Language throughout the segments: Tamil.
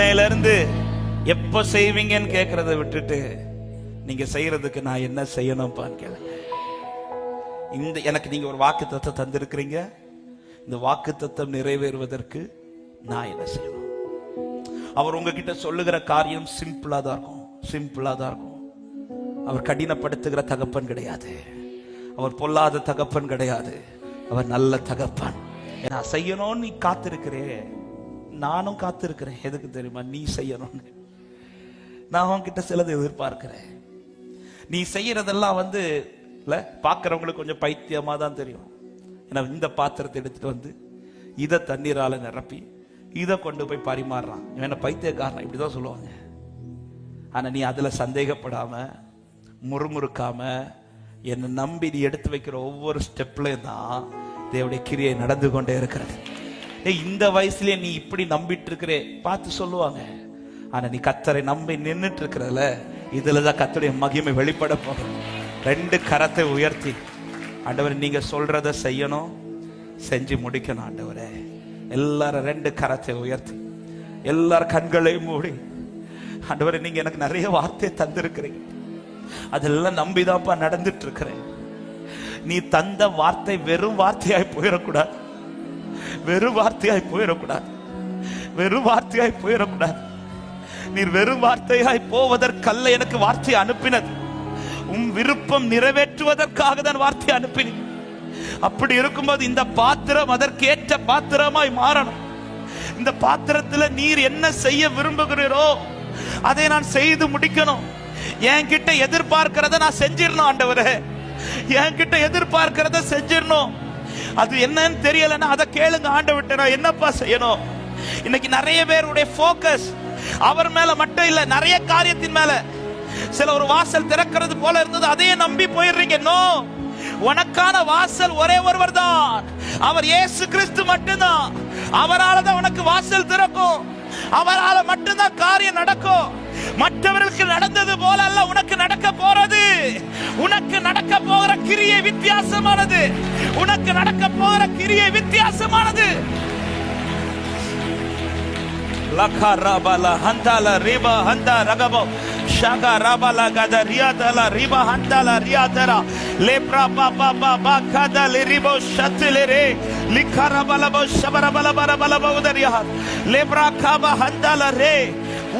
சென்னையில இருந்து எப்ப செய்வீங்கன்னு கேக்குறத விட்டுட்டு நீங்க செய்யறதுக்கு நான் என்ன செய்யணும்ப்பான்னு கேளுங்க இந்த எனக்கு நீங்க ஒரு வாக்கு தத்துவம் தந்திருக்கிறீங்க. இந்த வாக்கு தத்துவம் நிறைவேறுவதற்கு நான் என்ன செய்யணும்? அவர் உங்ககிட்ட சொல்லுகிற காரியம் சிம்பிளா தான் இருக்கும். சிம்பிளா தான் இருக்கும். அவர் கடினப்படுத்துகிற தகப்பன் கிடையாது. அவர் பொல்லாத தகப்பன் கிடையாது. அவர் நல்ல தகப்பன். ஏன்னா செய்யணும்னு நீ காத்திருக்கிறே. நானும் காத்திருக்கிறேன். எதுக்கு தெரியுமா? நீ செய்யணும்னு. நான் உன்கிட்ட சிலது எதிர்பார்க்கிறேன். நீ செய்யறதெல்லாம் வந்து இல்லை பார்க்குறவங்களுக்கு கொஞ்சம் பைத்தியமாக தான் தெரியும். ஏன்னா இந்த பாத்திரத்தை எடுத்துட்டு வந்து இதை தண்ணீரால் நிரப்பி இதை கொண்டு போய் பரிமாறுறான். இவன் என்ன பைத்தியக்காரன்? இப்படிதான் சொல்லுவாங்க. ஆனால் நீ அதில் சந்தேகப்படாம முறுமுறுக்காம என்னை நம்பி நீ எடுத்து வைக்கிற ஒவ்வொரு ஸ்டெப்லேயும் தான் தேவடைய கிரியை நடந்து கொண்டே இருக்கிறது. இந்த வயசுலயே நீ இப்படி நம்பிட்டு இருக்கிறே பார்த்து சொல்லுவாங்க. ஆனா நீ கத்தரை நம்பி நின்றுட்டு இருக்கிறதுல இதுலதான் கத்தருடைய மகிமை வெளிப்பட போகும் ரெண்டு கரத்தை உயர்த்தி. ஆண்டவர் நீங்க சொல்றத செய்யணும். செஞ்சு முடிக்கணும் ஆண்டவரே. எல்லாரும் ரெண்டு கரத்தை உயர்த்தி. எல்லார் கண்களையும் மூடி. ஆண்டவரே நீங்க எனக்கு நிறைய வார்த்தையை தந்திருக்கிறீங்க. அதெல்லாம் நம்பிதான்ப்பா நடந்துட்டு இருக்கிறேன் நீ தந்த வார்த்தை வெறும் வார்த்தையாய் போயிடக்கூடாது. வெறும் வார்த்தையாய் போயிடக்கூடாது. வெறும் வார்த்தையாய் போயிடக்கூடாது. நீர் வெறும் வார்த்தையாய் போவதற்கல்ல எனக்கு வார்த்தை அனுப்பினது. உம் விருப்பம் நிறைவேற்றுவதற்காக தான் வார்த்தை அனுப்பினேன். அப்படி இருக்கும்போது இந்த பாத்திரம் அதற்கேற்ற பாத்திரமாய் மாறணும். இந்த பாத்திரத்துல நீர் என்ன செய்ய விரும்புகிறீரோ அதை நான் செய்து முடிக்கணும். என்கிட்ட எதிர்பார்க்கிறத நான் செஞ்சிடணும் ஆண்டவரே. என்கிட்ட எதிர்பார்க்கிறத செஞ்சிடணும். அது என்னன்னு தெரியலன்னா அதை கேளுங்க ஆண்டவர்கிட்ட நான் என்னப்பா செய்யணும்? இன்னைக்கு நிறைய பேருடைய ஃபோக்கஸ் அவர் மேல மட்டும் இல்ல நிறைய காரியத்தின் மேல. சில ஒரு வாசல் திறக்கிறது போல இருந்தது அதையே நம்பி போயிடுறீங்க. நோ உனக்கான வாசல் ஒரே ஒருவர் தான். அவர் இயேசு கிறிஸ்து மட்டும்தான். அவரால் தான் உனக்கு வாசல் திறக்கும். அவரால் மட்டும்தான் காரியம் நடக்கும். மற்றவர்களுக்கு நடந்தது போல அல்ல உனக்கு நடக்க போறது. உனக்கு நடக்க போகிற கிரியை வித்தியாசமானது. உனக்கு நடக்க போகிற கிரியை வித்தியாசமானது. லக்கா ரபல ஹந்தால ரீபா ஹந்தா ரகபோ. ஷாகா ரபல கத ரியாதல ரீபா ஹந்தால ரியாதரா. லேப்ரா பா பா பா பா கத லிரிபோ ஷத்திலிரே லிக்கர பலபோ ஷபர பல பர பல பௌதரியா லேப்ரா காபா ஹந்தால ரே.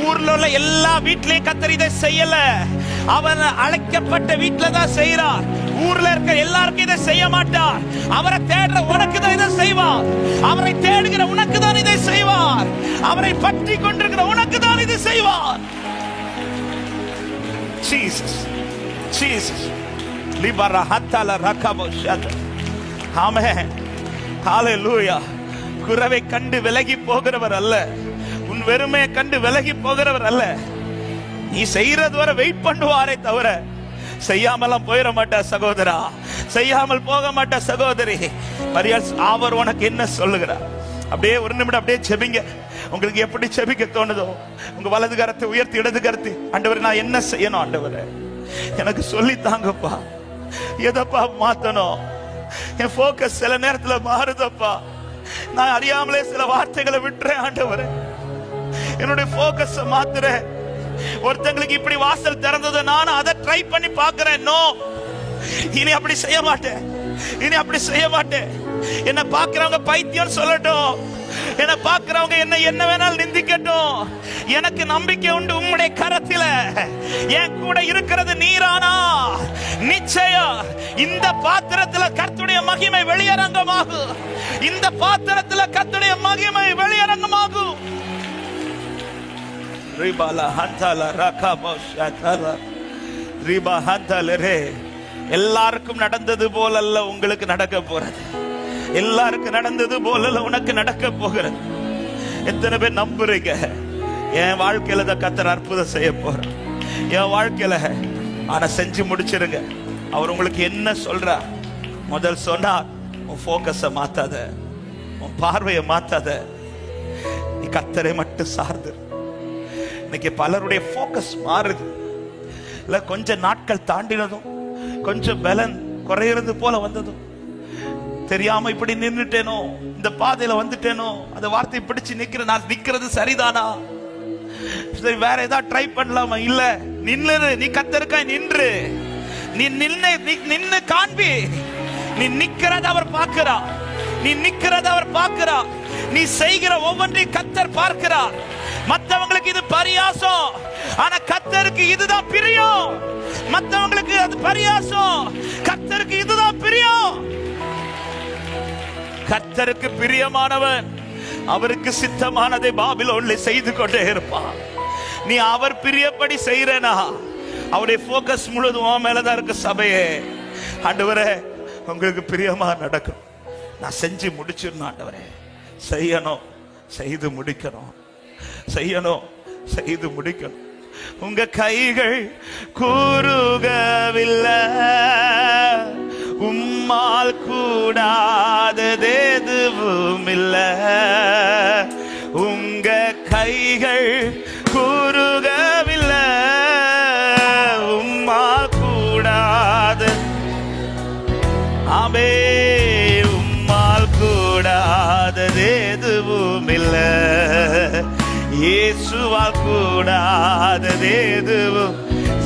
ஊர்ல உள்ள எல்லா வீட்லயும் கத்தர் இதை செய்யல. அவன் அழைக்கப்பட்ட வீட்டுல தான் செய்யறார் ஊர்ல இருக்க எல்லாருக்கும் இதை செய்ய மாட்டார். அவரை தேடுற உனக்கு தான் இதை செய்வார். அவரை தேடுகிற உனக்கு தான் இதை செய்வார். அவரை பற்றி கொண்டிருக்கிற உனக்கு தான் இதை செய்வார். Jesus, Jesus, லிபரா ஹத்தால ரகபோ Amen. Hallelujah. குறவை கண்டு விலகி போகிறவர் அல்ல. உன் வெறுமையை கண்டு விலகி போகிறவர் அல்ல. நீ செய்யறது வரை வெயிட் பண்ணுவாரே தவிர செய்யாமலாம் போயிட மாட்டா சகோதரா. செய்யாமல் போக மாட்டா சகோதரி. மரியாள் அவர் உனக்கு என்ன சொல்லுகிறார் அப்படியே ஒரு நிமிடம் அப்படியே செபிங்க. உங்களுக்கு எப்படி செபிக்க தோணுதோ உங்க வலது கரத்தை உயர்த்தி இடது கருத்து. ஆண்டவர் நான் என்ன செய்யணும் ஆண்டவர்? எனக்கு சொல்லி தாங்கப்பா. எதப்பா மாத்தணும்? என் போக்கஸ் சில நேரத்துல மாறுதப்பா. நான் அறியாமலே சில வார்த்தைகளை விட்டுறேன் ஆண்டவரே. என்னுடைய போக்கஸ் மாத்திர ஒருத்தங்களுக்கு இப்படி வாசல் திறந்தது நானும் அதை ட்ரை பண்ணி பாக்குறேன் நோ இனி அப்படி செய்ய மாட்டேன். இனி அப்படி செய்ய மாட்டேன். என்ன பாக்குறவங்க பைத்தியம் சொல்லட்டும். என்ன பாக்குறவங்க என்ன என்ன வேணாலும் நிந்திக்கட்டும். எனக்கு நம்பிக்கை உண்டு உம்முடைய கரத்தில. என் கூட இருக்கிறது நீரானா? நிச்சயம். இந்த பாத்திரத்துல கர்த்துடைய மகிமை வெளியரங்கமாகும். இந்த பாத்திரத்துல கர்த்துடைய மகிமை ரிபாலா ஹந்தாலா ரகாபோ ஷாதாலா ரிபா ஹந்தாலரே எல்லாருக்கும் நடந்தது போலல்ல உங்களுக்கு நடக்க போறது. எல்லாருக்கும் நடந்தது போலல்ல உனக்கு நடக்க போகிறது. எத்தனை பேர் நம்புறீங்க? என் வாழ்க்கையில தான் கத்தர் அற்புதம் செய்ய போறேன் என் வாழ்க்கையில ஆனா செஞ்சு முடிச்சிருங்க. அவர் உங்களுக்கு என்ன சொல்றா? முதல் சொன்னார் உன் போக்கஸ மாத்தாத. உன் பார்வையை மாத்தாத. நீ கத்தரை மட்டும் சார்ந்து இன்னைக்கு பலருடைய ஃபோக்கஸ் மாறுது. இல்ல கொஞ்ச நாட்கள் தாண்டினதும் கொஞ்சம் பலன் குறையிறது போல வந்ததும். தெரியாம இப்படி நின்றுட்டேனோ இந்த பாதையில வந்துட்டேனோ அந்த வார்த்தையை பிடிச்சு நிக்கிற நான் நிக்கிறது சரிதானா? சரி வேற ஏதாவது ட்ரை பண்ணலாமா? இல்ல நின்று நீ கத்திருக்க நின்று. நீ நின்னு நீ நின்னு காண்பி. நீ நிக்கிறத அவர் பார்க்கிறா நீ நிக்கிறத அவர் பார்க்கிறா நீ செய்கிற ஒவ்வொன்றையும் கத்தர் பார்க்கிறார். மத்தவங்களுக்கு இது பரியாசம். ஆனா கத்தருக்கு இதுதான் பிரியம். மத்தவங்களுக்கு அது பரியாசம். கத்தருக்கு இதுதான் பிரியம். கத்தருக்கு பிரியமானவன். அவருக்கு சித்தமானதை பாபிலோன்ல செய்து கொண்டே இருப்பான். நீ அவர் பிரியப்படி செய்யறனா அவருடைய போக்கஸ் முழுதும் உன் மேலதான் இருக்கு சபையே. ஆண்டவரே உங்களுக்கு பிரியமா நடக்கும் நான் செஞ்சு முடிச்சிடணும் ஆண்டவரே. செய்யணும் செய்து முடிக்கணும். செய்யணும். செய்து முடிக்கணும். உங்க கைகள் கூறுகவில்லை. உம்மால் கூடாதது இல்லை உங்க கைகள் இயேசுவால் கூடாததேதுவும்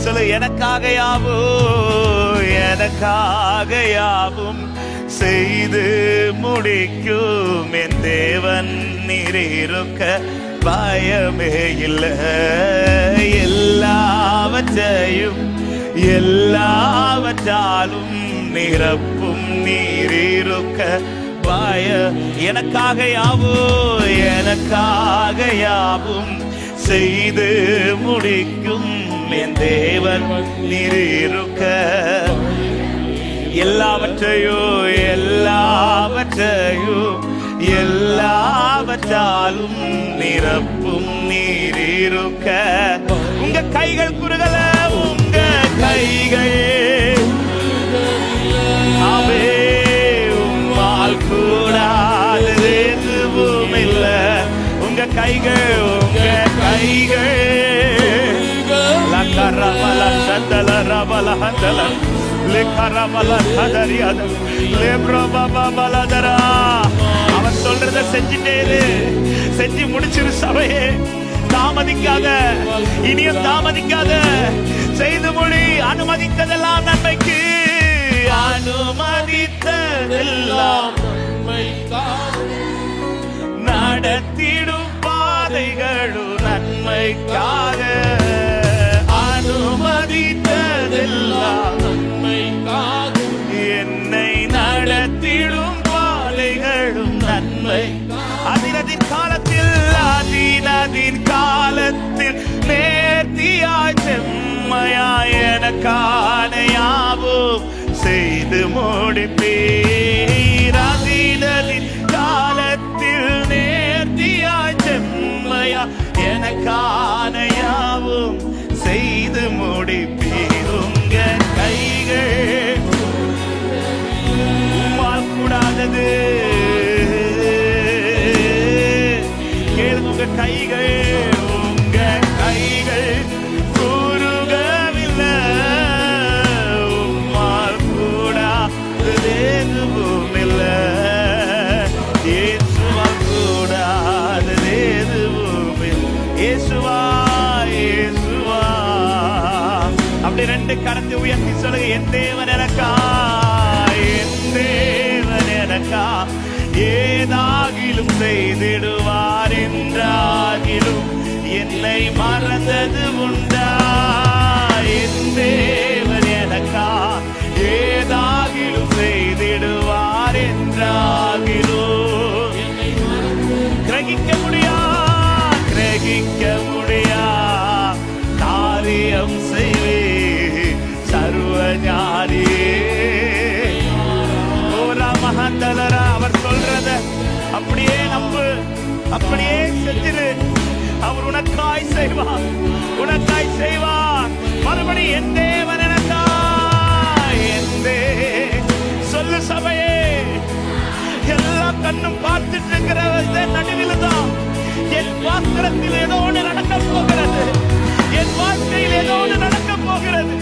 எதுவும் எனக்காக யாவும் எனக்காக யாவும் செய்து முடிக்கும். என் தேவன் நீரிருக்க பயமே இல்லை. எல்லாவற்றையும் எல்லாவற்றாலும் நிரப்பும் நீரிருக்க பய எனக்காக யாவோ? என யாவும் செய்து முடிக்கும் என் தேவன் நிறிருக்க எல்லாவற்றையோ எல்லாவற்றையோ எல்லாவற்றாலும் நிரப்பும் நீரிருக்க. உங்க கைகள் குறுகல உங்க கைகள். அவே கைகள் உங்க கைகள். லக்கரபல சந்தல ரபல ஹந்தல லிக்கரபல கதரியாத லேப்ரபபலதரா அவன் சொல்றத செஞ்சுட்டேரு செஞ்சு முடிச்சிரு சபையே. தாமதிக்காத இனியும் தாமதிக்காத. செய்து மொழி அனுமதித்ததெல்லாம் நன்மைக்காக அனுமதித்ததெல்லாம் என்னை நடத்திடும் பாலைகளும் நன்மை. அதினதின் காலத்தில் அதினதின் காலத்தில் நேர்த்தியாய் செம்மையாய் எனக்கான யாவும் செய்து முடிப்பீர். அதினதின் காலத்தில் நேர்த்தியாய் செம்மையா காணையாவும் செய்து முடிப்பீருங்க. கைகள் கூடாதது. அப்படி ரெண்டு கரத்தை உயர்த்தி சொல்லுங்க என் தேவன் எனக்கா? என் தேவன் எனக்கா? ஏதாகிலும் செய்திடுவார் என்றாகிலும் என்னை மறந்தது உண்டா? என் தேவன் எனக்கா? ஏதாகிலும் செய்திடுவார் என்றாகிலும். கிரகிக்க முடியா? செய்வார். குணத்தாய் செய்வார். மறுபடி என் தேவன் எனக்காய் சொல்லு சபையே. எல்லா கண்ணும் பார்த்துட்டு இருக்கிற நடுவில் தான். என் பாத்திரத்தில் ஏதோ ஒன்று நடக்க போகிறது. என் வாழ்க்கையில் ஏதோ ஒன்று நடக்க போகிறது.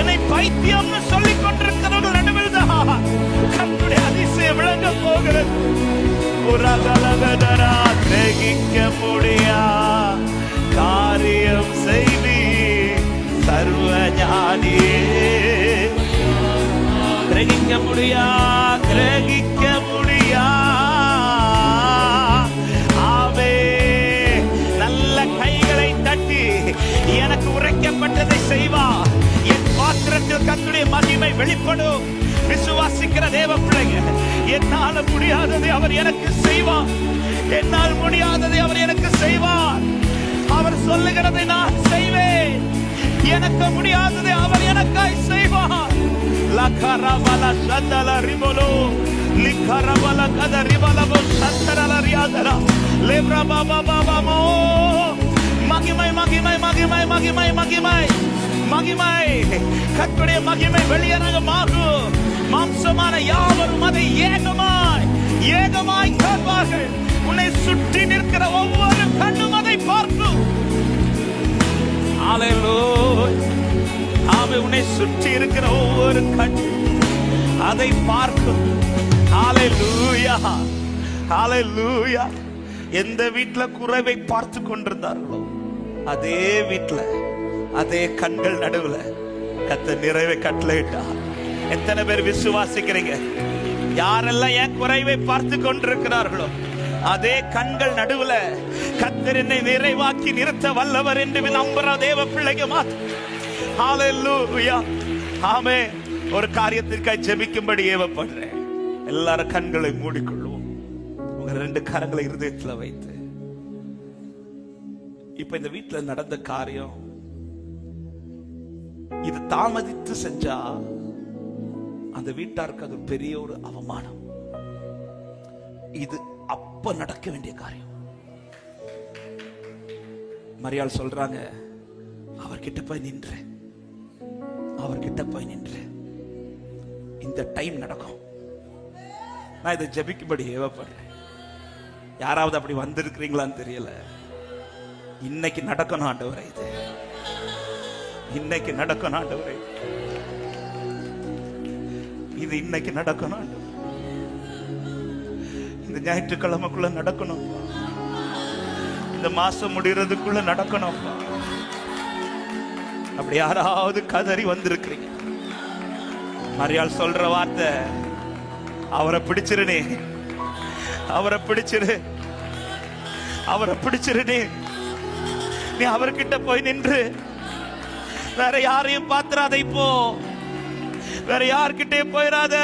என்னை பைத்தியம்னு சொல்லிக் கொண்டிருக்கிறவர்கள் நடுவில் தான். கண்ணுடைய அதிசயம் விளங்க போகிறது. ஒரு அகலகதரா கிரகிக்க முடியாது காரியம் செய்தி சர்வ ஞானியே. கிரகிக்க முடியா கிரகிக்க முடியா? ஆவே நல்ல கைகளை தட்டி எனக்கு உரைக்கப்பட்டதை செய்வா. என் பாத்திரத்தில் தன்னுடைய மகிமை வெளிப்படும். விசுவாசிக்கிற தேவ பிள்ளைங்க என்னால் முடியாததை அவர் எனக்கு செய்வார். என்னால் முடியாததை அவர் எனக்கு செய்வார். சொல்லுகிறதை நான் செய்வேன். எனக்கு முடியாததை அவர் எனக்காய் செய்வார் லகரபல சந்தல ரிபலோ லிகரபல கத ரிபலவோ சந்தரல ரியாதரா. லேப்ரா பாபா பாபா மோ. மகிமை மகிமை மகிமை மகிமை மகிமை மகிமை. கத்துடைய மகிமை வெளியரங்கமாகும் மாம்சமான யாவரும் அதை ஏகமா உன்னை சுற்றி இருக்கிற ஒவ்வொரு கண் அதை பார்க்கும். எந்த வீட்டுல குறைவை பார்த்து கொண்டிருந்தார்களோ அதே வீட்டுல அதே கண்கள் நடுவுல கத்த நிறைவை கட்டளையிட்டா எத்தனை பேர் விசுவாசிக்கிறீங்க? யாரெல்லாம் என் குறைவை பார்த்து கொண்டிருக்கிறார்களோ அதே கண்கள் நடுவுல கத்தர் என்னை நிறைவாக்கி நிறுத்த வல்லவர் என்று நம்புற தேவ பிள்ளைங்க மாத்திரம். ஆமே ஒரு காரியத்திற்காய் ஜெபிக்கும்படி ஏவப்படுறேன். எல்லாரும் கண்களை மூடிக்கொள்வோம். உங்க ரெண்டு கரங்களை இருதயத்துல வைத்து. இப்ப இந்த வீட்டுல நடந்த காரியம் இது தாமதித்து செஞ்சா அந்த வீட்டாருக்கு அது பெரிய ஒரு அவமானம். இது அப்ப நடக்க வேண்டிய காரியம். மரியாள் சொல்றாங்க அவர்கிட்ட போய் நின்றேன். அவர்கிட்ட போய் நின்று இந்த டைம் நடக்கும். நான் இதை ஜபிக்கும்படி ஏவப்படுறேன். யாராவது அப்படி வந்திருக்கிறீங்களான்னு தெரியல. இன்னைக்கு நடக்கணும் ஆண்டவரை இது. இன்னைக்கு நடக்கணும் ஆண்டவரை. இது இன்னைக்கு நடக்கணும் இந்த ஞாயிற்றுக்கிழமைக்குள்ள நடக்கணும். இந்த மாசம் முடிகிறதுக்குள்ள நடக்கணும். அப்படி யாராவது கதறி வந்திருக்கிறீங்க. மரியாள் சொல்ற வார்த்தை அவரை பிடிச்சிருனே அவரை பிடிச்சிரு. அவரை பிடிச்சிருனே நீ. அவர்கிட்ட போய் நின்று வேற யாரையும் பாத்துறாத இப்போ. வேற யார்கிட்டே போயிடாத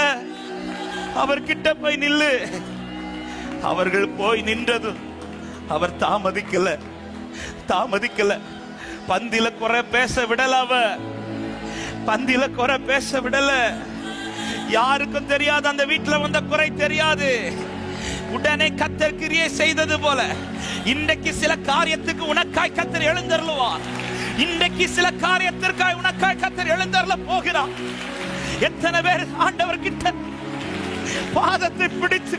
அவர்கிட்ட போய் நில்லு. அவர்கள் போய் நின்றதும் அவர் தாமதிக்கல. தாமதிக்கல. பந்தில குறை பேச விடல அவ. பந்தில குறை பேச விடல. யாருக்கும் தெரியாது அந்த வீட்டுல வந்த குறை தெரியாது. உடனே கத்தர் கிரியை செய்தது போல. இன்றைக்கு சில காரியத்துக்கு உனக்காய் கத்தர் எழுந்தருளுவார். இன்றைக்கு சில காரியத்திற்காய் உனக்காய் கத்தர் எழுந்தருள போகிறார். எத்தனை பேர் ஆண்டவர் கிட்ட பாதத்தை பிடிச்சு